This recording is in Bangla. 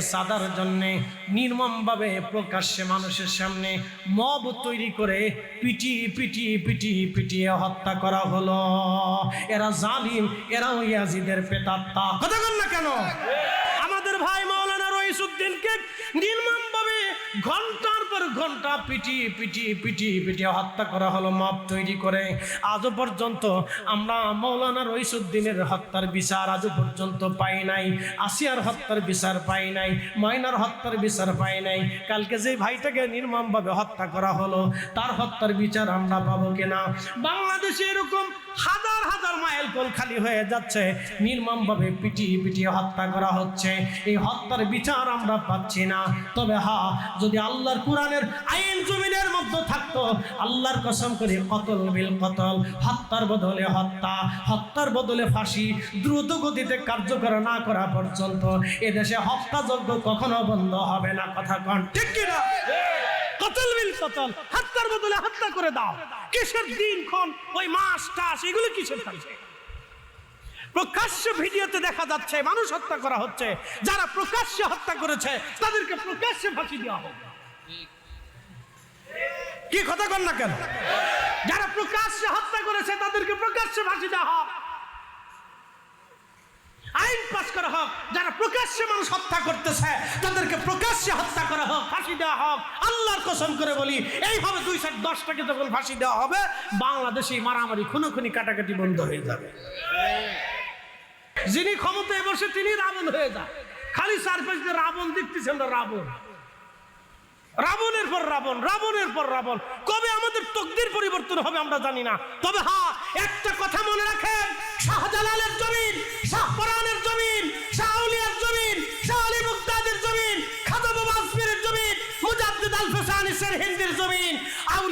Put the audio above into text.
সাদার জন্য নির্মমভাবে প্রকাশ্যে মানুষের সামনে মব তৈরি করে পিটি পিটি পিটি, পিটিয়ে হত্যা করা হলো। এরা জালিম, এরাও ইয়াজিদের পেতাত্তা কথা বল না কেন? আমাদের ভাই মাওলানা রইসুদ্দিনকে নির্মমভাবে ঘণ্টার পর ঘণ্টা পিটি পিটি পিটি পিটিয়ে হত্যা করা হলো, মাপ তৈরি করে। আজও পর্যন্ত আমরা মৌলানা রইসুদ্দিনের হত্যার বিচার আজও পর্যন্ত পাই নাই, আসিয়ার হত্যার বিচার পাই নাই, ময়নার হত্যার বিচার পাই নাই। কালকে যে ভাইটাকে নির্মমভাবে হত্যা করা হলো, তার হত্যার বিচার আমরা পাবো কিনা? বাংলাদেশে এরকম হাজার হাজার মাইল কোল খালি হয়ে যাচ্ছে। নির্মমভাবে পিটিয়ে পিটিয়ে হত্যা করা হচ্ছে। এই হত্যার বিচার আমরা পাচ্ছি না। তবে হা, যদি আল্লাহর কোরআনের আইন জমিনের মধ্যে থাকতো, আল্লাহর কসম করে কতল বিল কতল, হত্যার বদলে হত্যা, হত্যার বদলে ফাঁসি, দ্রুত গতিতে কার্যকর না করা পর্যন্ত এদেশে হত্যাযজ্ঞ কখনো বন্ধ হবে না। কথা কন, ঠিক কিনা? কতল হত্যার বদলে হত্যা করে দাও। কিসের দিন ক্ষণ? ওই মাস টাস, এগুলো কিসের থাকছে প্রকাশ্য ভিডিওতে দেখা যাচ্ছে, মানুষ হত্যা করা হচ্ছে। যারা প্রকাশ্যে হত্যা করেছে, তাদেরকে প্রকাশ্যে ফাঁসি দেওয়া হবে। কি কথা কন না কেন? যারা প্রকাশ্যে হত্যা করেছে, তাদেরকে প্রকাশ্যে ফাঁসি দেওয়া হোক। আইন পাস করা হোক। যারা প্রকাশ্যে মানুষ হত্যা করতেছে, তাদেরকে প্রকাশ্যে হত্যা করা হোক, ফাঁসি দেওয়া হোক, আল্লাহর কসম করে বলি এইভাবে দুই সাত দশটাকে যখন ফাঁসি দেওয়া হবে, বাংলাদেশে মারামারি খুনোখুনি কাটাকাটি বন্ধ হয়ে যাবে। যিনি ক্ষমতায় বসে তিনি রাবণ হয়ে যান। খালি চারপাশ দিয়ে রাবণ দেখতেছেন না, রাবণ। রাবণের পর রাবণ, রাবণের পর রাবণ। কবে আমাদের তকদির পরিবর্তন হবে আমরা জানি না। তবে হ্যাঁ একটা কথা মনে রাখেন, শাহজালালের জমিন জমিন খাদা বাবা আসমিরের জমিন মুজাদ্দিদ আল ফেসানিসের হিন্দির জমিন আউলি-